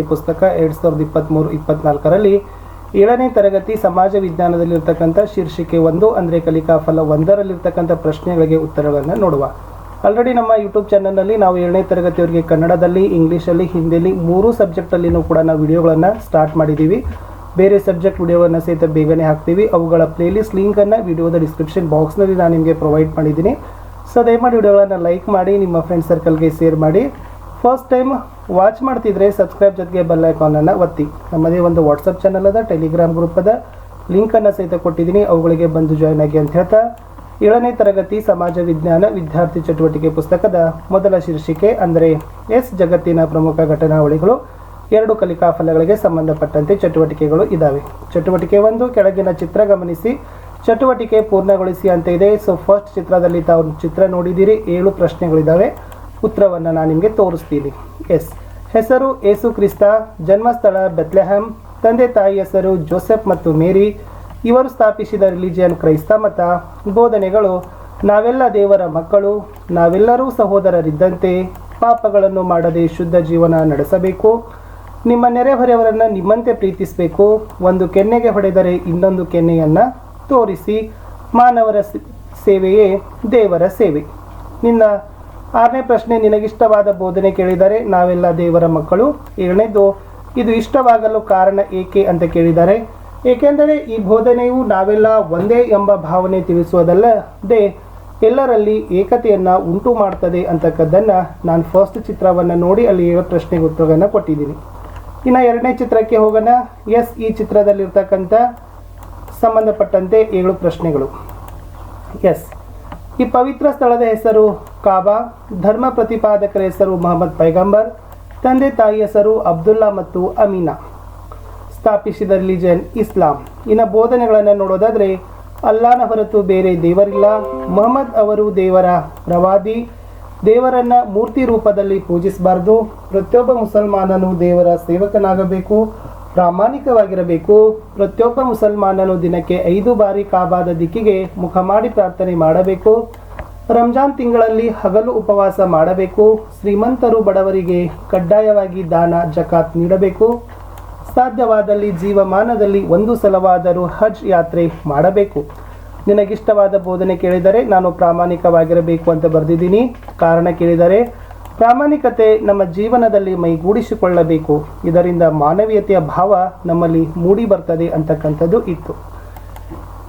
ಚಟುವಟಿಕೆ ಪುಸ್ತಕ ಎರಡು ಸಾವಿರದ ಇಪ್ಪತ್ತ್ಮೂರು ಇಪ್ಪತ್ನಾಲ್ಕರಲ್ಲಿ ಏಳನೇ ತರಗತಿ ಸಮಾಜ ವಿಜ್ಞಾನದಲ್ಲಿರ್ತಕ್ಕಂಥ ಶೀರ್ಷಿಕೆ ಒಂದು, ಅಂದರೆ ಕಲಿಕಾ ಫಲ ಒಂದರಲ್ಲಿರ್ತಕ್ಕಂಥ ಪ್ರಶ್ನೆಗಳಿಗೆ ಉತ್ತರಗಳನ್ನು ನೋಡುವ. ಆಲ್ರೆಡಿ ನಮ್ಮ ಯೂಟ್ಯೂಬ್ ಚಾನಲ್ನಲ್ಲಿ ನಾವು ಏಳನೇ ತರಗತಿಯವರಿಗೆ ಕನ್ನಡದಲ್ಲಿ ಇಂಗ್ಲೀಷಲ್ಲಿ ಹಿಂದಿಯಲ್ಲಿ ಮೂರು ಸಬ್ಜೆಕ್ಟಲ್ಲಿನೂ ಕೂಡ ನಾವು ವಿಡಿಯೋಗಳನ್ನು ಸ್ಟಾರ್ಟ್ ಮಾಡಿದ್ದೀವಿ ಬೇರೆ ಸಬ್ಜೆಕ್ಟ್ ವಿಡಿಯೋಗಳನ್ನು ಸಹಿತ ಬೇಗನೆ ಹಾಕ್ತೀವಿ. ಅವುಗಳ ಪ್ಲೇಲಿಸ್ಟ್ ಲಿಂಕನ್ನು ವಿಡಿಯೋದ ಡಿಸ್ಕ್ರಿಪ್ಷನ್ ಬಾಕ್ಸ್ನಲ್ಲಿ ನಾನು ನಿಮಗೆ ಪ್ರೊವೈಡ್ ಮಾಡಿದ್ದೀನಿ. ಸೊ ದಯಮಾಡಿ ವಿಡಿಯೋಗಳನ್ನು ಲೈಕ್ ಮಾಡಿ, ನಿಮ್ಮ ಫ್ರೆಂಡ್ ಸರ್ಕಲ್ಗೆ ಶೇರ್ ಮಾಡಿ. ಫಸ್ಟ್ ಟೈಮ್ ವಾಚ್ ಮಾಡ್ತಿದ್ರೆ ಸಬ್ಸ್ಕ್ರೈಬ್ ಜೊತೆಗೆ ಬೆಲ್ ಐಕಾನನ್ನು ಒತ್ತಿ. ನಮ್ಮದೇ ಒಂದು ವಾಟ್ಸಪ್ ಚಾನಲ್ ಅದ ಟೆಲಿಗ್ರಾಮ್ ಗ್ರೂಪ್ ಅದ. ಲಿಂಕನ್ನು ಸಹಿತ ಕೊಟ್ಟಿದ್ದೀನಿ, ಅವುಗಳಿಗೆ ಬಂದು ಜಾಯ್ನ್ ಆಗಿ ಅಂತ ಹೇಳ್ತಾ. ಏಳನೇ ತರಗತಿ ಸಮಾಜ ವಿಜ್ಞಾನ ವಿದ್ಯಾರ್ಥಿ ಚಟುವಟಿಕೆ ಪುಸ್ತಕದ ಮೊದಲ ಶೀರ್ಷಿಕೆ ಅಂದರೆ ಎಸ್ ಜಗತ್ತಿನ ಪ್ರಮುಖ ಘಟನಾವಳಿಗಳು. ಎರಡು ಕಲಿಕಾ ಫಲಗಳಿಗೆ ಸಂಬಂಧಪಟ್ಟಂತೆ ಚಟುವಟಿಕೆಗಳು ಇದ್ದಾವೆ ಚಟುವಟಿಕೆ ಒಂದು, ಕೆಳಗಿನ ಚಿತ್ರ ಗಮನಿಸಿ. ಚಟುವಟಿಕೆ ಪೂರ್ಣಗೊಳಿಸಿ ಅಂತ ಇದೆ. ಸೊ ಫಸ್ಟ್ ಚಿತ್ರದಲ್ಲಿ ತಾವು ಚಿತ್ರ ನೋಡಿದ್ದೀರಿ, ಏಳು ಪ್ರಶ್ನೆಗಳಿದ್ದಾವೆ ಉತ್ತರವನ್ನು ನಾನು ನಿಮಗೆ ತೋರಿಸ್ತೀನಿ. ಎಸ್. ಹೆಸರು ಏಸು ಕ್ರಿಸ್ತ, ಜನ್ಮಸ್ಥಳ ಬೆತ್ಲೆಹಮ್ ತಂದೆ ತಾಯಿ ಹೆಸರು ಜೋಸೆಫ್ ಮತ್ತು ಮೇರಿ. ಇವರು ಸ್ಥಾಪಿಸಿದ ರಿಲಿಜಿಯನ್ ಕ್ರೈಸ್ತ ಮತ. ಬೋಧನೆಗಳು, ನಾವೆಲ್ಲ ದೇವರ ಮಕ್ಕಳು, ನಾವೆಲ್ಲರೂ ಸಹೋದರರಿದ್ದಂತೆ ಪಾಪಗಳನ್ನು ಮಾಡದೆ ಶುದ್ಧ ಜೀವನ ನಡೆಸಬೇಕು. ನಿಮ್ಮ ನೆರೆಹೊರೆಯವರನ್ನು ನಿಮ್ಮಂತೆ ಪ್ರೀತಿಸಬೇಕು. ಒಂದು ಕೆನ್ನೆಗೆ ಹೊಡೆದರೆ ಇನ್ನೊಂದು ಕೆನ್ನೆಯನ್ನು ತೋರಿಸಿ. ಮಾನವರ ಸೇವೆಯೇ ದೇವರ ಸೇವೆ. ನಿನ್ನ ಆರನೇ ಪ್ರಶ್ನೆ, ನಿನಗಿಷ್ಟವಾದ ಬೋಧನೆ ಕೇಳಿದರೆ ನಾವೆಲ್ಲ ದೇವರ ಮಕ್ಕಳು. ಏಳನೇದು, ಇದು ಇಷ್ಟವಾಗಲು ಕಾರಣ ಏಕೆ ಅಂತ ಕೇಳಿದ್ದಾರೆ ಏಕೆಂದರೆ ಈ ಬೋಧನೆಯು ನಾವೆಲ್ಲ ಒಂದೇ ಎಂಬ ಭಾವನೆ ತಿಳಿಸುವುದಲ್ಲದೆ ಎಲ್ಲರಲ್ಲಿ ಏಕತೆಯನ್ನು ಉಂಟು ಮಾಡ್ತದೆ ಅಂತಕ್ಕದ್ದನ್ನು ನಾನು ಫಸ್ಟ್ ಚಿತ್ರವನ್ನು ನೋಡಿ ಅಲ್ಲಿ ಏಳು ಪ್ರಶ್ನೆಗೆ ಉತ್ತರವನ್ನು ಕೊಟ್ಟಿದ್ದೀನಿ. ಇನ್ನು ಎರಡನೇ ಚಿತ್ರಕ್ಕೆ ಹೋಗೋಣ. ಎಸ್ ಈ ಚಿತ್ರದಲ್ಲಿರ್ತಕ್ಕಂಥ ಸಂಬಂಧಪಟ್ಟಂತೆ ಏಳು ಪ್ರಶ್ನೆಗಳು. ಎಸ್ ಈ ಪವಿತ್ರ ಸ್ಥಳದ ಹೆಸರು ಕಾಬಾ, ಧರ್ಮ ಪ್ರತಿಪಾದಕರ ಹೆಸರು ಮೊಹಮ್ಮದ್ ಪೈಗಂಬರ್, ತಂದೆ ತಾಯಿ ಹೆಸರು ಅಬ್ದುಲ್ಲಾ ಮತ್ತು ಅಮೀನಾ. ಸ್ಥಾಪಿಸಿದ ರಿಲಿಜನ್ ಇಸ್ಲಾಂ. ಇನ್ನು ಬೋಧನೆಗಳನ್ನು ನೋಡೋದಾದರೆ, ಅಲ್ಲಾನ ಹೊರತು ಬೇರೆ ದೇವರಿಲ್ಲ. ಮೊಹಮ್ಮದ್ ಅವರು ದೇವರ ಪ್ರವಾದಿ ದೇವರನ್ನ ಮೂರ್ತಿ ರೂಪದಲ್ಲಿ ಪೂಜಿಸಬಾರ್ದು. ಪ್ರತಿಯೊಬ್ಬ ಮುಸಲ್ಮಾನನು ದೇವರ ಸೇವಕನಾಗಬೇಕು. ಪ್ರಾಮಾಣಿಕವಾಗಿರಬೇಕು. ಪ್ರತಿಯೊಬ್ಬ ಮುಸಲ್ಮಾನನು ದಿನಕ್ಕೆ ಐದು ಬಾರಿ ಕಾಬಾದ ದಿಕ್ಕಿಗೆ ಮುಖ ಮಾಡಿ ಪ್ರಾರ್ಥನೆ ಮಾಡಬೇಕು. ರಂಜಾನ್ ತಿಂಗಳಲ್ಲಿ ಹಗಲು ಉಪವಾಸ ಮಾಡಬೇಕು. ಶ್ರೀಮಂತರು ಬಡವರಿಗೆ ಕಡ್ಡಾಯವಾಗಿ ದಾನ, ಜಕಾತ್ ನೀಡಬೇಕು. ಸಾಧ್ಯವಾದಲ್ಲಿ ಜೀವಮಾನದಲ್ಲಿ ಒಂದು ಸಲವಾದರೂ ಹಜ್ ಯಾತ್ರೆ ಮಾಡಬೇಕು. ನಿನಗಿಷ್ಟವಾದ ಬೋಧನೆ ಕೇಳಿದರೆ ನಾನು ಪ್ರಾಮಾಣಿಕವಾಗಿರಬೇಕು ಅಂತ ಬರೆದಿದ್ದೀನಿ. ಕಾರಣ ಕೇಳಿದರೆ ಪ್ರಾಮಾಣಿಕತೆ ನಮ್ಮ ಜೀವನದಲ್ಲಿ ಮೈಗೂಡಿಸಿಕೊಳ್ಳಬೇಕು. ಇದರಿಂದ ಮಾನವೀಯತೆಯ ಭಾವ ನಮ್ಮಲ್ಲಿ ಮೂಡಿ ಬರ್ತದೆ ಅಂತಕ್ಕಂಥದ್ದು ಇತ್ತು.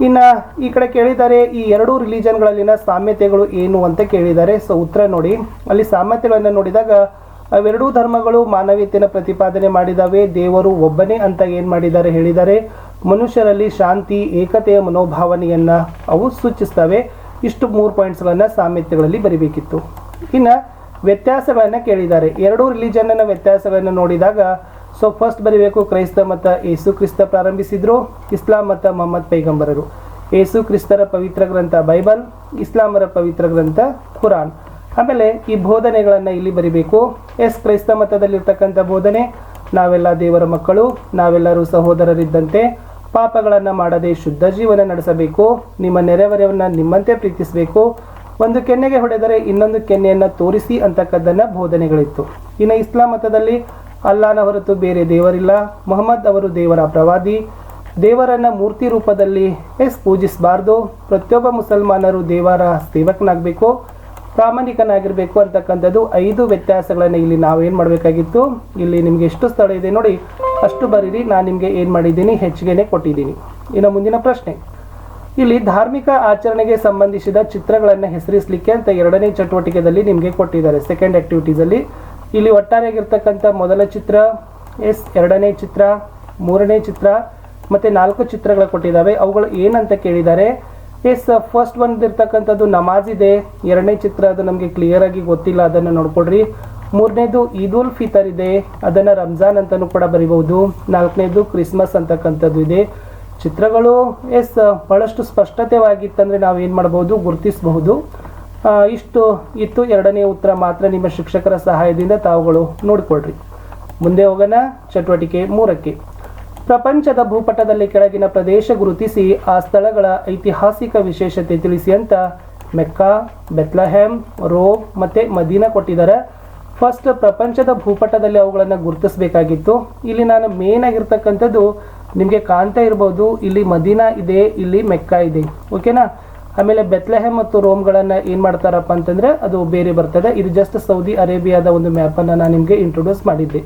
ಇನ್ನು ಈ ಕಡೆ ಕೇಳಿದ್ದಾರೆ ಈ ಎರಡೂ ರಿಲಿಜನ್ಗಳಲ್ಲಿನ ಸಾಮ್ಯತೆಗಳು ಏನು ಅಂತ ಕೇಳಿದ್ದಾರೆ ಸೊ ಉತ್ತರ ನೋಡಿ. ಅಲ್ಲಿ ಸಾಮ್ಯತೆಗಳನ್ನು ನೋಡಿದಾಗ ಅವೆರಡೂ ಧರ್ಮಗಳು ಮಾನವೀಯತೆಯನ್ನು ಪ್ರತಿಪಾದನೆ ಮಾಡಿದಾವೆ, ದೇವರು ಒಬ್ಬನೇ ಅಂತ ಏನು ಮಾಡಿದ್ದಾರೆ ಹೇಳಿದ್ದಾರೆ ಮನುಷ್ಯರಲ್ಲಿ ಶಾಂತಿ, ಏಕತೆಯ ಮನೋಭಾವನೆಯನ್ನು ಅವು ಸೂಚಿಸ್ತವೆ. ಇಷ್ಟು ಮೂರು ಪಾಯಿಂಟ್ಸ್ಗಳನ್ನು ಸಾಮ್ಯತೆಗಳಲ್ಲಿ ಬರೀಬೇಕಿತ್ತು. ಇನ್ನು ವ್ಯತ್ಯಾಸಗಳನ್ನು ಕೇಳಿದ್ದಾರೆ. ಎರಡೂ ರಿಲಿಜನ್ನ ವ್ಯತ್ಯಾಸಗಳನ್ನು ನೋಡಿದಾಗ ಸೊ ಫಸ್ಟ್ ಬರೀಬೇಕು ಕ್ರೈಸ್ತ ಮತ್ತು ಯೇಸು ಕ್ರಿಸ್ತ ಪ್ರಾರಂಭಿಸಿದ್ರು, ಇಸ್ಲಾಂ ಮತ್ತು ಮೊಹಮ್ಮದ್ ಪೈಗಂಬರರು. ಯೇಸು ಕ್ರಿಸ್ತರ ಪವಿತ್ರ ಗ್ರಂಥ ಬೈಬಲ್, ಇಸ್ಲಾಮರ ಪವಿತ್ರ ಗ್ರಂಥ ಕುರಾನ್. ಆಮೇಲೆ ಈ ಬೋಧನೆಗಳನ್ನು ಇಲ್ಲಿ ಬರಿಬೇಕು. ಎಸ್, ಕ್ರೈಸ್ತ ಮತದಲ್ಲಿರ್ತಕ್ಕಂಥ ಬೋಧನೆ, ನಾವೆಲ್ಲ ದೇವರ ಮಕ್ಕಳು, ನಾವೆಲ್ಲರೂ ಸಹೋದರರಿದ್ದಂತೆ ಪಾಪಗಳನ್ನು ಮಾಡದೆ ಶುದ್ಧ ಜೀವನ ನಡೆಸಬೇಕು. ನಿಮ್ಮ ನೆರೆಹೊರೆಯವನ್ನ ನಿಮ್ಮಂತೆ ಪ್ರೀತಿಸಬೇಕು. ಒಂದು ಕೆನ್ನೆಗೆ ಹೊಡೆದರೆ ಇನ್ನೊಂದು ಕೆನ್ನೆಯನ್ನು ತೋರಿಸಿ ಅಂತಕ್ಕದ್ದನ್ನ ಬೋಧನೆಗಳಿತ್ತು. ಇನ್ನು ಇಸ್ಲಾಂ ಮತದಲ್ಲಿ ಅಲ್ಲಾನ ಹೊರತು ಬೇರೆ ದೇವರಿಲ್ಲ. ಮೊಹಮ್ಮದ್ ಅವರು ದೇವರ ಪ್ರವಾದಿ. ದೇವರನ್ನ ಮೂರ್ತಿ ರೂಪದಲ್ಲಿ ಎಸ್ ಪೂಜಿಸಬಾರ್ದು. ಪ್ರತಿಯೊಬ್ಬ ಮುಸಲ್ಮಾನರು ದೇವರ ಸೇವಕನಾಗಬೇಕು, ಪ್ರಾಮಾಣಿಕನಾಗಿರಬೇಕು ಅಂತಕ್ಕಂಥದ್ದು ಐದು ವ್ಯತ್ಯಾಸಗಳನ್ನು ಇಲ್ಲಿ ನಾವೇನು ಮಾಡಬೇಕಾಗಿತ್ತು. ಇಲ್ಲಿ ನಿಮಗೆ ಎಷ್ಟು ಸ್ಥಳ ಇದೆ ನೋಡಿ, ಅಷ್ಟು ಬರೀರಿ, ನಾನು ನಿಮಗೆ ಏನು ಮಾಡಿದ್ದೀನಿ, ಹೆಚ್ಚಿಗೆನೆ ಕೊಟ್ಟಿದ್ದೀನಿ. ಇನ್ನು ಮುಂದಿನ ಪ್ರಶ್ನೆ. ಇಲ್ಲಿ ಧಾರ್ಮಿಕ ಆಚರಣೆಗೆ ಸಂಬಂಧಿಸಿದ ಚಿತ್ರಗಳನ್ನು ಹೆಸರಿಸಲಿಕ್ಕೆ ಅಂತ ಎರಡನೇ ಚಟುವಟಿಕೆಯಲ್ಲಿ ನಿಮಗೆ ಕೊಟ್ಟಿದ್ದಾರೆ. ಸೆಕೆಂಡ್ ಆಕ್ಟಿವಿಟೀಸಲ್ಲಿ ಇಲ್ಲಿ ಒಟ್ಟಾರೆಯಾಗಿರ್ತಕ್ಕಂಥ ಮೊದಲ ಚಿತ್ರ, ಎಸ್, ಎರಡನೇ ಚಿತ್ರ, ಮೂರನೇ ಚಿತ್ರ, ಮತ್ತು ನಾಲ್ಕು ಚಿತ್ರಗಳು ಕೊಟ್ಟಿದ್ದಾವೆ. ಅವುಗಳು ಏನಂತ ಕೇಳಿದ್ದಾರೆ ಎಸ್ ಫಸ್ಟ್ ಒಂದು ಇರ್ತಕ್ಕಂಥದ್ದು ನಮಾಜ್ ಇದೆ. ಎರಡನೇ ಚಿತ್ರ ಅದು ನಮಗೆ ಕ್ಲಿಯರ್ ಆಗಿ ಗೊತ್ತಿಲ್ಲ, ಅದನ್ನು ನೋಡ್ಕೊಡ್ರಿ. ಮೂರನೇದು ಈದ್ ಉಲ್ ಫಿತರ್ ಇದೆ. ಅದನ್ನು ರಂಜಾನ್ ಅಂತಲೂ ಕೂಡ ಬರಿಬಹುದು. ನಾಲ್ಕನೇದು ಕ್ರಿಸ್ಮಸ್ ಅಂತಕ್ಕಂಥದ್ದು ಇದೆ. ಚಿತ್ರಗಳು, ಎಸ್, ಬಹಳಷ್ಟು ಸ್ಪಷ್ಟತೆವಾಗಿತ್ತಂದರೆ ನಾವು ಏನು ಮಾಡ್ಬೋದು, ಗುರುತಿಸಬಹುದು. ಇಷ್ಟು ಇತ್ತು. ಎರಡನೇ ಉತ್ತರ ಮಾತ್ರ ನಿಮ್ಮ ಶಿಕ್ಷಕರ ಸಹಾಯದಿಂದ ತಾವುಗಳು ನೋಡಿಕೊಳ್ಳ್ರಿ ಮುಂದೆ ಹೋಗೋಣ, ಚಟುವಟಿಕೆ ಮೂರಕ್ಕೆ. ಪ್ರಪಂಚದ ಭೂಪಟದಲ್ಲಿ ಕೆಳಗಿನ ಪ್ರದೇಶ ಗುರುತಿಸಿ, ಆ ಸ್ಥಳಗಳ ಐತಿಹಾಸಿಕ ವಿಶೇಷತೆ ತಿಳಿಸಿ ಅಂತ ಮೆಕ್ಕಾ, ಬೆತ್ಲಹೆಮ್ ರೋಮ್ ಮತ್ತು ಮದೀನಾ ಕೊಟ್ಟಿದ್ದಾರೆ. ಫಸ್ಟ್ ಪ್ರಪಂಚದ ಭೂಪಟದಲ್ಲಿ ಅವುಗಳನ್ನು ಗುರುತಿಸಬೇಕಾಗಿತ್ತು. ಇಲ್ಲಿ ನಾನು ಮೇನ್ ಆಗಿರ್ತಕ್ಕಂಥದ್ದು ನಿಮಗೆ ಕಾಣ್ತಾ ಇರ್ಬೋದು, ಇಲ್ಲಿ ಮದೀನಾ ಇದೆ, ಇಲ್ಲಿ ಮೆಕ್ಕಾ ಇದೆ. ಓಕೆನಾ ಆಮೇಲೆ ಬೆತ್ಲೆಹೆಮ್ ಮತ್ತು ರೋಮ್ಗಳನ್ನು ಏನು ಮಾಡ್ತಾರಪ್ಪ ಅಂತಂದರೆ ಅದು ಬೇರೆ ಬರ್ತದೆ. ಇದು ಜಸ್ಟ್ ಸೌದಿ ಅರೇಬಿಯಾದ ಒಂದು ಮ್ಯಾಪನ್ನು ನಾನು ನಿಮಗೆ ಇಂಟ್ರೊಡ್ಯೂಸ್ ಮಾಡಿದ್ದೆ.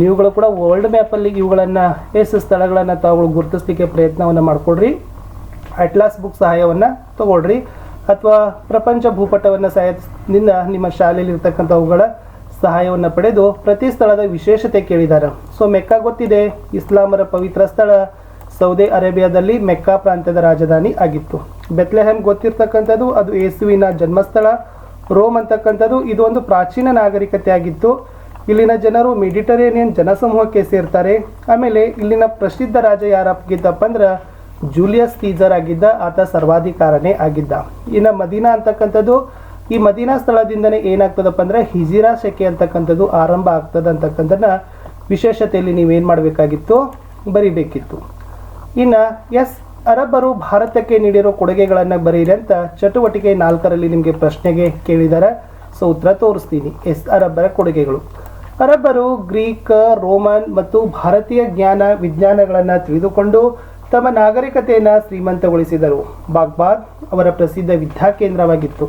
ನೀವುಗಳು ಕೂಡ ವರ್ಲ್ಡ್ ಮ್ಯಾಪಲ್ಲಿ ಇವುಗಳನ್ನು ಎಷ್ಟು ಸ್ಥಳಗಳನ್ನು ತಾವು ಗುರುತಿಸ್ಲಿಕ್ಕೆ ಪ್ರಯತ್ನವನ್ನು ಮಾಡಿಕೊಡ್ರಿ. ಅಟ್ಲಾಸ್ ಬುಕ್ ಸಹಾಯವನ್ನು ತಗೊಳ್ರಿ. ಅಥವಾ ಪ್ರಪಂಚ ಭೂಪಟವನ್ನು ಸಹಾಯದಿಂದ ನಿಮ್ಮ ಶಾಲೆಯಲ್ಲಿ ಇರ್ತಕ್ಕಂಥವುಗಳ ಸಹಾಯವನ್ನು ಪಡೆದು ಪ್ರತಿ ಸ್ಥಳದ ವಿಶೇಷತೆ ಕೇಳಿದ್ದಾರೆ ಸೊ, ಮೆಕ್ಕಾ ಗೊತ್ತಿದೆ, ಇಸ್ಲಾಮರ ಪವಿತ್ರ ಸ್ಥಳ ಸೌದಿ ಅರೇಬಿಯಾದಲ್ಲಿ ಮೆಕ್ಕಾ ಪ್ರಾಂತ್ಯದ ರಾಜಧಾನಿ ಆಗಿತ್ತು. ಬೆತ್ಲೆಹೆಮ್ ಗೊತ್ತಿರ್ತಕ್ಕಂಥದ್ದು, ಅದು ಯೇಸುವಿನ ಜನ್ಮಸ್ಥಳ. ರೋಮ್ ಅಂತಕ್ಕಂಥದ್ದು, ಇದು ಒಂದು ಪ್ರಾಚೀನ ನಾಗರಿಕತೆ ಆಗಿತ್ತು ಇಲ್ಲಿನ ಜನರು ಮೆಡಿಟರೇನಿಯನ್ ಜನಸಮೂಹಕ್ಕೆ ಸೇರ್ತಾರೆ. ಆಮೇಲೆ ಇಲ್ಲಿನ ಪ್ರಸಿದ್ಧ ರಾಜ ಯಾರಾಗಿದ್ದಪ್ಪ ಅಂದ್ರೆ ಜೂಲಿಯಸ್ ಕೀಜರ್ ಆಗಿದ್ದ, ಆತ ಸರ್ವಾಧಿಕಾರನೇ ಆಗಿದ್ದ. ಇನ್ನು ಮದೀನಾ ಅಂತಕ್ಕಂಥದ್ದು ಈ ಮದೀನಾ ಸ್ಥಳದಿಂದನೇ ಏನಾಗ್ತದಪ್ಪ ಅಂದ್ರೆ ಹಿಜಿರಾ ಸೆಕೆ ಅಂತಕ್ಕಂಥದ್ದು ಆರಂಭ ಆಗ್ತದೆ ಅಂತಕ್ಕಂಥದ್ದನ್ನ ವಿಶೇಷತೆಯಲ್ಲಿ ನೀವೇನು ಮಾಡಬೇಕಾಗಿತ್ತು? ಬರೀಬೇಕಿತ್ತು. ಇನ್ನು ಎಸ್ ಅರಬ್ಬರು ಭಾರತಕ್ಕೆ ನೀಡಿರೋ ಕೊಡುಗೆಗಳನ್ನು ಬರೀರಿ ಅಂತ ಚಟುವಟಿಕೆ ನಾಲ್ಕರಲ್ಲಿ ನಿಮಗೆ ಪ್ರಶ್ನೆಗೆ ಕೇಳಿದ್ದಾರೆ ಸೊ ಉತ್ತರ ತೋರಿಸ್ತೀನಿ. ಎಸ್ ಅರಬ್ಬರ ಕೊಡುಗೆಗಳು. ಅರಬ್ಬರು ಗ್ರೀಕ್, ರೋಮನ್ ಮತ್ತು ಭಾರತೀಯ ಜ್ಞಾನ ವಿಜ್ಞಾನಗಳನ್ನು ತಿಳಿದುಕೊಂಡು ತಮ್ಮ ನಾಗರಿಕತೆಯನ್ನು ಶ್ರೀಮಂತಗೊಳಿಸಿದರು. ಬಾಗ್ಬಾದ್ ಅವರ ಪ್ರಸಿದ್ಧ ವಿದ್ಯಾಕೇಂದ್ರವಾಗಿತ್ತು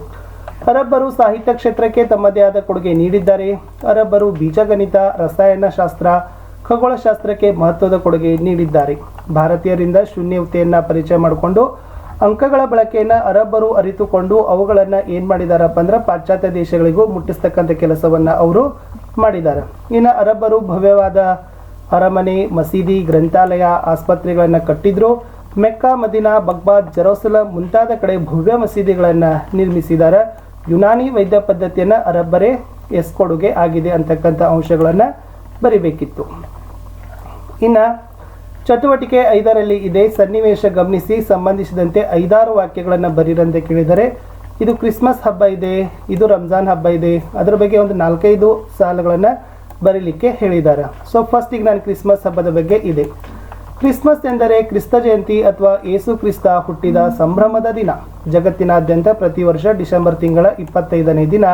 ಅರಬ್ಬರು ಸಾಹಿತ್ಯ ಕ್ಷೇತ್ರಕ್ಕೆ ತಮ್ಮದೇ ಆದ ಕೊಡುಗೆ ನೀಡಿದ್ದಾರೆ. ಅರಬ್ಬರು ಬೀಜಗಣಿತ ರಸಾಯನಶಾಸ್ತ್ರ ಖಗೋಳಶಾಸ್ತ್ರಕ್ಕೆ ಮಹತ್ವದ ಕೊಡುಗೆ ನೀಡಿದ್ದಾರೆ. ಭಾರತೀಯರಿಂದ ಶೂನ್ಯತೆಯನ್ನು ಪರಿಚಯ ಮಾಡಿಕೊಂಡು ಅಂಕಗಳ ಬಳಕೆಯನ್ನು ಅರಬ್ಬರು ಅರಿತುಕೊಂಡು ಅವುಗಳನ್ನು ಏನು ಮಾಡಿದಾರಪ್ಪ ಅಂದ್ರೆ ಪಾಶ್ಚಾತ್ಯ ದೇಶಗಳಿಗೂ ಮುಟ್ಟಿಸ್ತಕ್ಕಂಥ ಕೆಲಸವನ್ನು ಅವರು ಮಾಡಿದ್ದಾರೆ. ಇನ್ನು ಅರಬ್ಬರು ಭವ್ಯವಾದ ಅರಮನೆ, ಮಸೀದಿ, ಗ್ರಂಥಾಲಯ, ಆಸ್ಪತ್ರೆಗಳನ್ನು ಕಟ್ಟಿದ್ರು. ಮೆಕ್ಕಾ, ಮದಿನಾ, ಬಗ್ಬಾದ್, ಜರೋಸಲಂ ಮುಂತಾದ ಕಡೆ ಭವ್ಯ ಮಸೀದಿಗಳನ್ನು ನಿರ್ಮಿಸಿದ್ದಾರೆ. ಯುನಾನಿ ವೈದ್ಯ ಪದ್ಧತಿಯನ್ನು ಅರಬ್ಬರೇ ಎಸ್ ಕೊಡುಗೆ ಆಗಿದೆ ಅಂತಕ್ಕಂಥ ಅಂಶಗಳನ್ನು ಬರಿಬೇಕಿತ್ತು. ಇನ್ನು ಚಟುವಟಿಕೆ ಐದರಲ್ಲಿ ಇದೆ ಸನ್ನಿವೇಶ ಗಮನಿಸಿ ಸಂಬಂಧಿಸಿದಂತೆ ಐದಾರು ವಾಕ್ಯಗಳನ್ನು ಬರೀರಂತೆ ಕೇಳಿದರೆ, ಇದು ಕ್ರಿಸ್ಮಸ್ ಹಬ್ಬ ಇದೆ, ಇದು ರಂಜಾನ್ ಹಬ್ಬ ಇದೆ, ಅದರ ಬಗ್ಗೆ ಒಂದು ನಾಲ್ಕೈದು ಸಾಲುಗಳನ್ನು ಬರೀಲಿಕ್ಕೆ ಹೇಳಿದ್ದಾರೆ. ಸೊ ಫಸ್ಟಿಗೆ ನಾನು ಕ್ರಿಸ್ಮಸ್ ಹಬ್ಬದ ಬಗ್ಗೆ ಇದೆ. ಕ್ರಿಸ್ಮಸ್ ಎಂದರೆ ಕ್ರಿಸ್ತ ಜಯಂತಿ ಅಥವಾ ಏಸು ಕ್ರಿಸ್ತ ಹುಟ್ಟಿದ ಸಂಭ್ರಮದ ದಿನ. ಜಗತ್ತಿನಾದ್ಯಂತ ಪ್ರತಿ ವರ್ಷ ಡಿಸೆಂಬರ್ ತಿಂಗಳ ಇಪ್ಪತ್ತೈದನೇ ದಿನ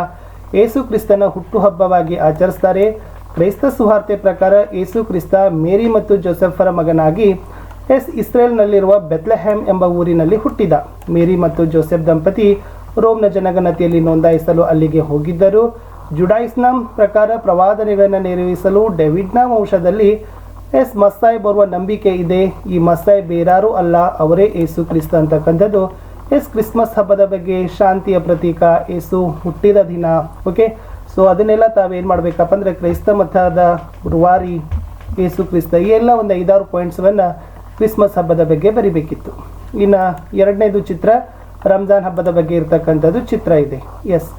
ಏಸು ಕ್ರಿಸ್ತನ ಹುಟ್ಟುಹಬ್ಬವಾಗಿ ಆಚರಿಸ್ತಾರೆ. ಕ್ರೈಸ್ತ ಸುವಾರ್ತೆ ಪ್ರಕಾರ ಏಸು ಕ್ರಿಸ್ತ ಮೇರಿ ಮತ್ತು ಜೋಸೆಫರ ಮಗನಾಗಿ ಎಸ್ ಇಸ್ರೇಲ್ನಲ್ಲಿರುವ ಬೆತ್ಲೆಹ್ಯಾಮ್ ಎಂಬ ಊರಿನಲ್ಲಿ ಹುಟ್ಟಿದ. ಮೇರಿ ಮತ್ತು ಜೋಸೆಫ್ ದಂಪತಿ ರೋಮ್ನ ಜನಗಣತಿಯಲ್ಲಿ ನೋಂದಾಯಿಸಲು ಅಲ್ಲಿಗೆ ಹೋಗಿದ್ದರು. ಜುಡಾಯಿಸ್ನಂ ಪ್ರಕಾರ ಪ್ರವಾದನೆಗಳನ್ನು ನೆರವೇರಿಸಲು ಡೆವಿಡ್ನ ವಂಶದಲ್ಲಿ ಎಸ್ ಮಸ್ತಾಯಿ ಬರುವ ನಂಬಿಕೆ ಇದೆ. ಈ ಮಸ್ತಾಯಿ ಬೇರಾರು ಅಲ್ಲ, ಅವರೇ ಏಸು ಕ್ರಿಸ್ತ ಅಂತಕ್ಕಂಥದ್ದು ಎಸ್ ಕ್ರಿಸ್ಮಸ್ ಹಬ್ಬದ ಬಗ್ಗೆ ಶಾಂತಿಯ ಪ್ರತೀಕ ಏಸು ಹುಟ್ಟಿದ ದಿನ, ಓಕೆ? ಸೊ ಅದನ್ನೆಲ್ಲ ತಾವೇನು ಮಾಡಬೇಕಪ್ಪ ಅಂದರೆ ಕ್ರೈಸ್ತ ಮತದ ರುವಾರಿ ಏಸು ಕ್ರಿಸ್ತ ಈ ಎಲ್ಲ ಒಂದು ಐದಾರು ಪಾಯಿಂಟ್ಸ್ಗಳನ್ನು ಕ್ರಿಸ್ಮಸ್ ಹಬ್ಬದ ಬಗ್ಗೆ ಬರಿಬೇಕಿತ್ತು. ಇನ್ನು ಎರಡನೇದು ಚಿತ್ರ, ರಂಜಾನ್ ಹಬ್ಬದ ಬಗ್ಗೆ ಇರತಕ್ಕಂಥದ್ದು ಚಿತ್ರ ಇದೆ. ಎಸ್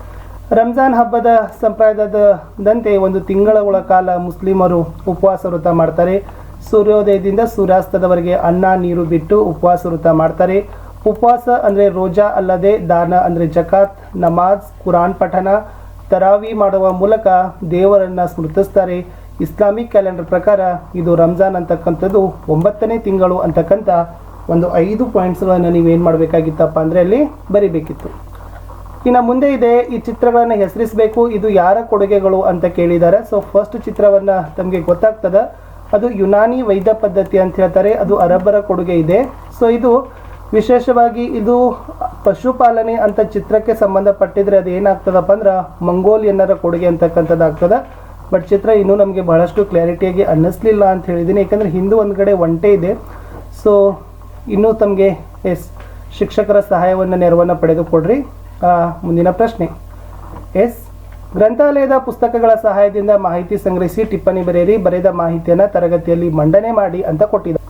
ರಂಜಾನ್ ಹಬ್ಬದ ಸಂಪ್ರದಾಯದಂತೆ ಒಂದು ತಿಂಗಳ ಕಾಲ ಮುಸ್ಲಿಮರು ಉಪವಾಸ ವೃತ ಮಾಡ್ತಾರೆ. ಸೂರ್ಯೋದಯದಿಂದ ಸೂರ್ಯಾಸ್ತದವರೆಗೆ ಅನ್ನ, ನೀರು ಬಿಟ್ಟು ಉಪವಾಸ ವೃತ ಮಾಡ್ತಾರೆ. ಉಪವಾಸ ಅಂದರೆ ರೋಜಾ ಅಲ್ಲದೆ ದಾನ ಅಂದರೆ ಜಕಾತ್, ನಮಾಜ್, ಕುರಾನ್ ಪಠನ ತರಾವಿ ಮಾಡುವ ಮೂಲಕ ದೇವರನ್ನ ಸ್ಮೃತಿಸ್ತಾರೆ. ಇಸ್ಲಾಮಿಕ್ ಕ್ಯಾಲೆಂಡರ್ ಪ್ರಕಾರ ಇದು ರಂಜಾನ್ ಅಂತಕ್ಕಂಥದ್ದು ಒಂಬತ್ತನೇ ತಿಂಗಳು ಅಂತಕ್ಕಂಥ ಒಂದು ಐದು ಪಾಯಿಂಟ್ಸ್ಗಳನ್ನು ನೀವೇನು ಮಾಡಬೇಕಾಗಿತ್ತಪ್ಪ ಅಂದರೆ ಅಲ್ಲಿ ಬರಿಬೇಕಿತ್ತು. ಇನ್ನು ಮುಂದೆ ಇದೆ ಈ ಚಿತ್ರಗಳನ್ನು ಹೆಸರಿಸಬೇಕು, ಇದು ಯಾರ ಕೊಡುಗೆಗಳು ಅಂತ ಕೇಳಿದ್ದಾರೆ. ಸೊ ಫಸ್ಟ್ ಚಿತ್ರವನ್ನು ತಮಗೆ ಗೊತ್ತಾಗ್ತದೆ. ಅದು ಯುನಾನಿ ವೈದ್ಯ ಪದ್ಧತಿ ಅಂತ ಹೇಳ್ತಾರೆ. ಅದು ಅರಬ್ಬರ ಕೊಡುಗೆ ಇದೆ. ಸೊ ಇದು ವಿಶೇಷವಾಗಿ ಇದು ಪಶುಪಾಲನೆ ಅಂತ ಚಿತ್ರಕ್ಕೆ ಸಂಬಂಧಪಟ್ಟಿದ್ರೆ ಅದು ಏನಾಗ್ತದಪ್ಪ ಅಂದ್ರೆ ಮಂಗೋಲಿಯನ್ನರ ಕೊಡುಗೆ ಅಂತಕ್ಕಂಥದ್ದು ಆಗ್ತದೆ ಬಟ್ ಚಿತ್ರ ಇನ್ನೂ ನಮಗೆ ಬಹಳಷ್ಟು ಕ್ಲಾರಿಟಿಯಾಗಿ ಅನ್ನಿಸ್ಲಿಲ್ಲ ಅಂತ ಹೇಳಿದ್ದೀನಿ ಯಾಕಂದರೆ ಹಿಂದೂ ಒಂದು ಕಡೆ ಒಂಟೆ ಇದೆ. ಸೊ ಇನ್ನೂ ತಮಗೆ ಎಸ್ ಶಿಕ್ಷಕರ ಸಹಾಯವನ್ನು ನೆರವನ್ನು ಪಡೆದುಕೊಡ್ರಿ. ಮುಂದಿನ ಪ್ರಶ್ನೆ. ಎಸ್. ಗ್ರಂಥಾಲಯದ ಪುಸ್ತಕಗಳ ಸಹಾಯದಿಂದ ಮಾಹಿತಿ ಸಂಗ್ರಹಿಸಿ ಟಿಪ್ಪಣಿ ಬರೆಯಿರಿ, ಬರೆದ ಮಾಹಿತಿಯನ್ನು ತರಗತಿಯಲ್ಲಿ ಮಂಡನೆ ಮಾಡಿ ಅಂತ ಕೊಟ್ಟಿದೆ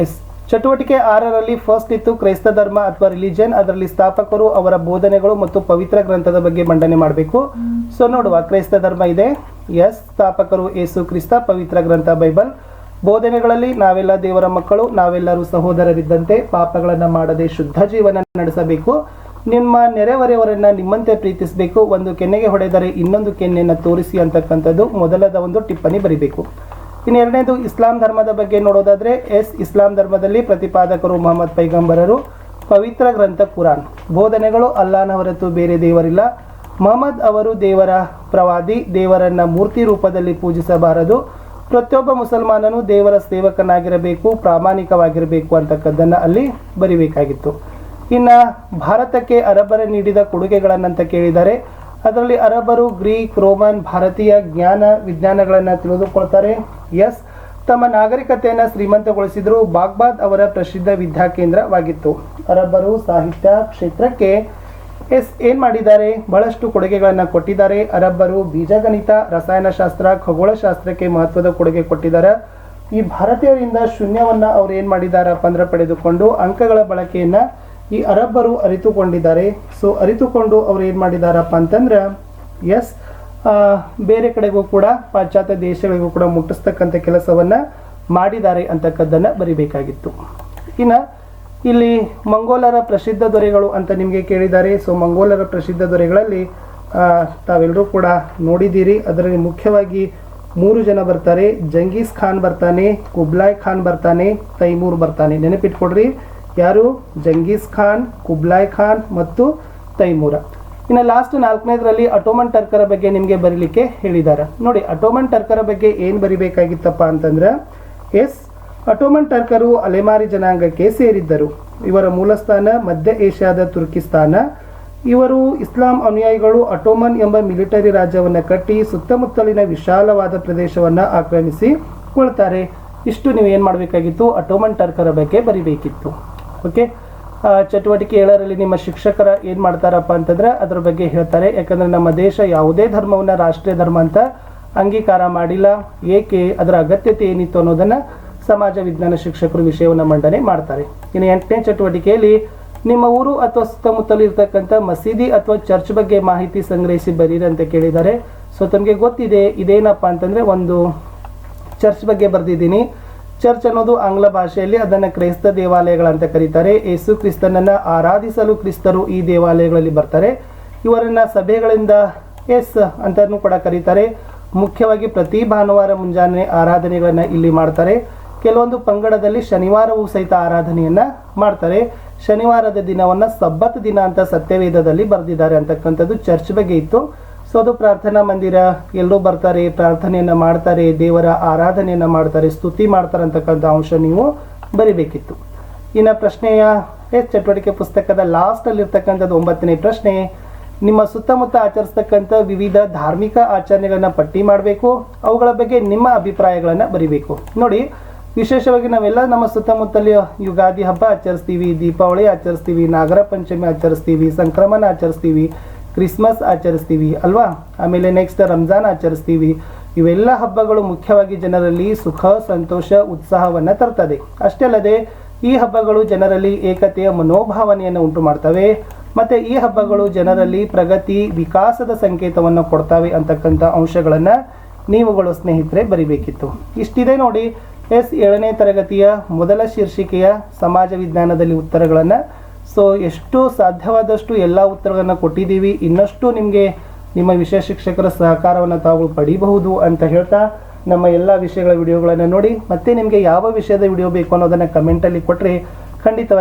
ಎಸ್. ಚಟುವಟಿಕೆ ಆರರಲ್ಲಿ ಫಸ್ಟ್ ಇತ್ತು, ಕ್ರೈಸ್ತ ಧರ್ಮ ಅಥವಾ ರಿಲಿಜನ್ ಅದರಲ್ಲಿ ಸ್ಥಾಪಕರು, ಅವರ ಬೋಧನೆಗಳು ಮತ್ತು ಪವಿತ್ರ ಗ್ರಂಥದ ಬಗ್ಗೆ ಮಂಡನೆ ಮಾಡಬೇಕು. ಸೊ ನೋಡುವ, ಕ್ರೈಸ್ತ ಧರ್ಮ ಇದೆ. ಎಸ್. ಸ್ಥಾಪಕರು ಏಸು ಕ್ರಿಸ್ತ, ಪವಿತ್ರ ಗ್ರಂಥ ಬೈಬಲ್. ಬೋಧನೆಗಳಲ್ಲಿ ನಾವೆಲ್ಲ ದೇವರ ಮಕ್ಕಳು, ನಾವೆಲ್ಲರೂ ಸಹೋದರರಿದ್ದಂತೆ ಪಾಪಗಳನ್ನು ಮಾಡದೆ ಶುದ್ಧ ಜೀವನ ನಡೆಸಬೇಕು. ನಿಮ್ಮ ನೆರೆಹೊರೆಯವರನ್ನ ನಿಮ್ಮಂತೆ ಪ್ರೀತಿಸಬೇಕು. ಒಂದು ಕೆನ್ನೆಗೆ ಹೊಡೆದರೆ ಇನ್ನೊಂದು ಕೆನ್ನೆಯನ್ನು ತೋರಿಸಿ ಅಂತಕ್ಕಂಥದ್ದು ಮೊದಲದ ಒಂದು ಟಿಪ್ಪಣಿ ಬರೀಬೇಕು. ಇನ್ನು ಎರಡನೇದು, ಇಸ್ಲಾಂ ಧರ್ಮದ ಬಗ್ಗೆ ನೋಡೋದಾದರೆ, ಎಸ್ ಇಸ್ಲಾಂ ಧರ್ಮದಲ್ಲಿ ಪ್ರತಿಪಾದಕರು ಮೊಹಮ್ಮದ್ ಪೈಗಂಬರರು, ಪವಿತ್ರ ಗ್ರಂಥ ಕುರಾನ್. ಬೋಧನೆಗಳು ಅಲ್ಲಾನ ಹೊರತು ಬೇರೆ ದೇವರಿಲ್ಲ. ಮೊಹಮ್ಮದ್ ಅವರು ದೇವರ ಪ್ರವಾದಿ, ದೇವರನ್ನ ಮೂರ್ತಿ ರೂಪದಲ್ಲಿ ಪೂಜಿಸಬಾರದು. ಪ್ರತಿಯೊಬ್ಬ ಮುಸಲ್ಮಾನನು ದೇವರ ಸೇವಕನಾಗಿರಬೇಕು, ಪ್ರಾಮಾಣಿಕವಾಗಿರಬೇಕು ಅಂತಕ್ಕದ್ದನ್ನು ಅಲ್ಲಿ ಬರಿಬೇಕಾಗಿತ್ತು. ಇನ್ನು ಭಾರತಕ್ಕೆ ಅರಬ್ಬರ ನೀಡಿದ ಕೊಡುಗೆಗಳನ್ನಂತ ಕೇಳಿದ್ದಾರೆ ಅದರಲ್ಲಿ ಅರಬ್ಬರು, ಗ್ರೀಕ್, ರೋಮನ್, ಭಾರತೀಯ ಜ್ಞಾನ ವಿಜ್ಞಾನಗಳನ್ನು ತಿಳಿದುಕೊಳ್ತಾರೆ. ಎಸ್, ತಮ್ಮ ನಾಗರಿಕತೆಯನ್ನು ಶ್ರೀಮಂತಗೊಳಿಸಿದ್ರು. ಬಾಗ್ಬಾದ್ ಅವರ ಪ್ರಸಿದ್ಧ ವಿದ್ಯಾಕೇಂದ್ರವಾಗಿತ್ತು ಅರಬ್ಬರು ಸಾಹಿತ್ಯ ಕ್ಷೇತ್ರಕ್ಕೆ ಎಸ್, ಏನು ಮಾಡಿದ್ದಾರೆ? ಬಹಳಷ್ಟು ಕೊಡುಗೆಗಳನ್ನು ಕೊಟ್ಟಿದ್ದಾರೆ. ಅರಬ್ಬರು ಬೀಜಗಣಿತ, ರಸಾಯನಶಾಸ್ತ್ರ, ಖಗೋಳಶಾಸ್ತ್ರಕ್ಕೆ ಮಹತ್ವದ ಕೊಡುಗೆ ಕೊಟ್ಟಿದ್ದಾರೆ. ಈ ಭಾರತೀಯರಿಂದ ಶೂನ್ಯವನ್ನ ಅವ್ರು ಏನು ಮಾಡಿದಾರಪ್ಪ ಅಂದ್ರೆ ಪಡೆದುಕೊಂಡು ಅಂಕಗಳ ಬಳಕೆಯನ್ನ ಈ ಅರಬ್ಬರು ಅರಿತುಕೊಂಡಿದ್ದಾರೆ. ಸೊ ಅರಿತುಕೊಂಡು ಅವ್ರು ಏನು ಮಾಡಿದಾರಪ್ಪ ಅಂತಂದ್ರೆ ಎಸ್ ಬೇರೆ ಕಡೆಗೂ ಕೂಡ, ಪಾಶ್ಚಾತ್ಯ ದೇಶಗಳಿಗೂ ಕೂಡ ಮುಟ್ಟಿಸ್ತಕ್ಕಂಥ ಕೆಲಸವನ್ನು ಮಾಡಿದ್ದಾರೆ ಅಂತಕ್ಕದ್ದನ್ನು ಬರಿಬೇಕಾಗಿತ್ತು. ಇನ್ನು ಇಲ್ಲಿ ಮಂಗೋಲರ ಪ್ರಸಿದ್ಧ ದೊರೆಗಳು ಅಂತ ನಿಮಗೆ ಕೇಳಿದ್ದಾರೆ. ಸೊ ಮಂಗೋಲರ ಪ್ರಸಿದ್ಧ ದೊರೆಗಳಲ್ಲಿ ತಾವೆಲ್ಲರೂ ಕೂಡ ನೋಡಿದ್ದೀರಿ. ಅದರಲ್ಲಿ ಮುಖ್ಯವಾಗಿ ಮೂರು ಜನ ಬರ್ತಾರೆ. ಜಂಗೀಸ್ ಖಾನ್ ಬರ್ತಾನೆ, ಕುಬ್ಲಾಯ್ ಖಾನ್ ಬರ್ತಾನೆ, ತೈಮೂರ್ ಬರ್ತಾನೆ. ನೆನಪಿಟ್ಕೊಡ್ರಿ ಯಾರು? ಜಂಗೀಸ್ ಖಾನ್, ಕುಬ್ಲಾಯ್ ಖಾನ್ ಮತ್ತು ತೈಮೂರ. ಇನ್ನು ಲಾಸ್ಟ್ ನಾಲ್ಕನೇದರಲ್ಲಿ ಅಟೋಮನ್ ಟರ್ಕರ ಬಗ್ಗೆ ನಿಮಗೆ ಬರೀಲಿಕ್ಕೆ ಹೇಳಿದ್ದಾರೆ ನೋಡಿ, ಅಟೋಮನ್ ಟರ್ಕರ ಬಗ್ಗೆ ಏನು ಬರಿಬೇಕಾಗಿತ್ತಪ್ಪ ಅಂತಂದ್ರೆ, ಎಸ್, ಅಟೋಮನ್ ಟರ್ಕರು ಅಲೆಮಾರಿ ಜನಾಂಗಕ್ಕೆ ಸೇರಿದ್ದರು. ಇವರ ಮೂಲಸ್ಥಾನ ಮಧ್ಯ ಏಷ್ಯಾದ ತುರ್ಕಿಸ್ತಾನ. ಇವರು ಇಸ್ಲಾಂ ಅನುಯಾಯಿಗಳು ಅಟೋಮನ್ ಎಂಬ ಮಿಲಿಟರಿ ರಾಜ್ಯವನ್ನು ಕಟ್ಟಿ ಸುತ್ತಮುತ್ತಲಿನ ವಿಶಾಲವಾದ ಪ್ರದೇಶವನ್ನು ಆಕ್ರಮಿಸಿ ಕೊಳ್ತಾರೆ. ಇಷ್ಟು ನೀವು ಏನು ಮಾಡಬೇಕಾಗಿತ್ತು? ಅಟೋಮನ್ ಟರ್ಕರ ಬಗ್ಗೆ ಬರಿಬೇಕಿತ್ತು. ಓಕೆ? ಚಟುವಟಿಕೆ ಏಳರಲ್ಲಿ ನಿಮ್ಮ ಶಿಕ್ಷಕರ ಏನು ಮಾಡ್ತಾರಪ್ಪ ಅಂತಂದ್ರೆ ಅದ್ರ ಬಗ್ಗೆ ಹೇಳ್ತಾರೆ. ಯಾಕಂದ್ರೆ ನಮ್ಮ ದೇಶ ಯಾವುದೇ ಧರ್ಮವನ್ನು ರಾಷ್ಟ್ರೀಯ ಧರ್ಮ ಅಂತ ಅಂಗೀಕಾರ ಮಾಡಿಲ್ಲ. ಏಕೆ? ಅದರ ಅಗತ್ಯತೆ ಏನಿತ್ತು ಅನ್ನೋದನ್ನು ಸಮಾಜ ವಿಜ್ಞಾನ ಶಿಕ್ಷಕರು ವಿಷಯವನ್ನು ಮಂಡನೆ ಮಾಡ್ತಾರೆ. ಇನ್ನು ಎಂಟನೇ ಚಟುವಟಿಕೆಯಲ್ಲಿ ನಿಮ್ಮ ಊರು ಅಥವಾ ಸುತ್ತಮುತ್ತಲು ಇರತಕ್ಕಂಥ ಮಸೀದಿ ಅಥವಾ ಚರ್ಚ್ ಬಗ್ಗೆ ಮಾಹಿತಿ ಸಂಗ್ರಹಿಸಿ ಬರೀರಿ ಅಂತ ಕೇಳಿದ್ದಾರೆ. ಸೊ ತಮಗೆ ಗೊತ್ತಿದೆ ಇದೇನಪ್ಪ ಅಂತಂದರೆ ಒಂದು ಚರ್ಚ್ ಬಗ್ಗೆ ಬರೆದಿದ್ದೀನಿ. ಚರ್ಚ್ ಅನ್ನೋದು ಆಂಗ್ಲ ಭಾಷೆಯಲ್ಲಿ ಅದನ್ನು ಕ್ರೈಸ್ತ ದೇವಾಲಯಗಳಂತ ಕರೀತಾರೆ. ಯೇಸು ಕ್ರಿಸ್ತನನ್ನು ಆರಾಧಿಸಲು ಕ್ರಿಸ್ತರು ಈ ದೇವಾಲಯಗಳಲ್ಲಿ ಬರ್ತಾರೆ. ಇವರನ್ನ ಸಭೆಗಳಿಂದ ಎಸ್ ಅಂತಲೂ ಕೂಡ ಕರೀತಾರೆ. ಮುಖ್ಯವಾಗಿ ಪ್ರತಿ ಭಾನುವಾರ ಮುಂಜಾನೆ ಆರಾಧನೆಗಳನ್ನು ಇಲ್ಲಿ ಮಾಡ್ತಾರೆ. ಕೆಲವೊಂದು ಪಂಗಡದಲ್ಲಿ ಶನಿವಾರವೂ ಸಹಿತ ಆರಾಧನೆಯನ್ನ ಮಾಡ್ತಾರೆ. ಶನಿವಾರದ ದಿನವನ್ನ ಸಬ್ಬತ್ ದಿನ ಅಂತ ಸತ್ಯವೇದದಲ್ಲಿ ಬರೆದಿದ್ದಾರೆ ಅಂತಕ್ಕಂಥದ್ದು ಚರ್ಚ್ ಬಗ್ಗೆ ಇತ್ತು. ಸೊ ಅದು ಪ್ರಾರ್ಥನಾ ಮಂದಿರ, ಎಲ್ಲರೂ ಬರ್ತಾರೆ, ಪ್ರಾರ್ಥನೆಯನ್ನ ಮಾಡ್ತಾರೆ, ದೇವರ ಆರಾಧನೆಯನ್ನ ಮಾಡ್ತಾರೆ, ಸ್ತುತಿ ಮಾಡ್ತಾರೆ ಅಂತಕ್ಕಂಥ ಅಂಶ ನೀವು ಬರಿಬೇಕಿತ್ತು. ಇನ್ನು ಪ್ರಶ್ನೆಯ, ಎಸ್, ಚಟುವಟಿಕೆ ಪುಸ್ತಕದ ಲಾಸ್ಟ್ ಅಲ್ಲಿ ಇರ್ತಕ್ಕಂಥದ್ದು ಒಂಬತ್ತನೇ ಪ್ರಶ್ನೆ, ನಿಮ್ಮ ಸುತ್ತಮುತ್ತ ಆಚರಿಸ್ತಕ್ಕಂಥ ವಿವಿಧ ಧಾರ್ಮಿಕ ಆಚರಣೆಗಳನ್ನ ಪಟ್ಟಿ ಮಾಡಬೇಕು, ಅವುಗಳ ಬಗ್ಗೆ ನಿಮ್ಮ ಅಭಿಪ್ರಾಯಗಳನ್ನ ಬರಿಬೇಕು. ನೋಡಿ, ವಿಶೇಷವಾಗಿ ನಾವೆಲ್ಲ ನಮ್ಮ ಸುತ್ತಮುತ್ತಲಿ ಯುಗಾದಿ ಹಬ್ಬ ಆಚರಿಸ್ತೀವಿ, ದೀಪಾವಳಿ ಆಚರಿಸ್ತೀವಿ, ನಾಗರ ಪಂಚಮಿ ಆಚರಿಸ್ತೀವಿ, ಸಂಕ್ರಮಣ ಆಚರಿಸ್ತೀವಿ ಕ್ರಿಸ್ಮಸ್ ಆಚರಿಸ್ತೀವಿ ಅಲ್ವಾ? ಆಮೇಲೆ ನೆಕ್ಸ್ಟ್ ರಂಜಾನ್ ಆಚರಿಸ್ತೀವಿ. ಇವೆಲ್ಲ ಹಬ್ಬಗಳು ಮುಖ್ಯವಾಗಿ ಜನರಲ್ಲಿ ಸುಖ, ಸಂತೋಷ, ಉತ್ಸಾಹವನ್ನು ತರ್ತದೆ. ಅಷ್ಟೇ ಅಲ್ಲದೆ ಈ ಹಬ್ಬಗಳು ಜನರಲ್ಲಿ ಏಕತೆಯ ಮನೋಭಾವನೆಯನ್ನು ಉಂಟು ಮಾಡ್ತವೆ. ಮತ್ತೆ ಈ ಹಬ್ಬಗಳು ಜನರಲ್ಲಿ ಪ್ರಗತಿ, ವಿಕಾಸದ ಸಂಕೇತವನ್ನು ಕೊಡ್ತವೆ ಅಂತಕ್ಕಂಥ ಅಂಶಗಳನ್ನು ನೀವುಗಳು ಸ್ನೇಹಿತರೆ ಬರಿಬೇಕಿತ್ತು. ಇಷ್ಟಿದೆ ನೋಡಿ, ಎಸ್ ಏಳನೇ ತರಗತಿಯ ಮೊದಲ ಶೀರ್ಷಿಕೆಯ ಸಮಾಜ ವಿಜ್ಞಾನದಲ್ಲಿ ಉತ್ತರಗಳನ್ನು ಸೊ ಎಷ್ಟು ಸಾಧ್ಯವಾದಷ್ಟು ಎಲ್ಲ ಉತ್ತರಗಳನ್ನು ಕೊಟ್ಟಿದ್ದೀವಿ. ಇನ್ನಷ್ಟು ನಿಮಗೆ ನಿಮ್ಮ ವಿಷಯ ಶಿಕ್ಷಕರ ಸಹಕಾರವನ್ನು ತಾವು ಪಡಿಬಹುದು ಅಂತ ಹೇಳ್ತಾ ನಮ್ಮ ಎಲ್ಲ ವಿಷಯಗಳ ವಿಡಿಯೋಗಳನ್ನು ನೋಡಿ. ಮತ್ತೆ ನಿಮಗೆ ಯಾವ ವಿಷಯದ ವಿಡಿಯೋ ಬೇಕು ಅನ್ನೋದನ್ನು ಕಮೆಂಟಲ್ಲಿ ಕೊಟ್ಟರೆ ಖಂಡಿತವಾಗಿ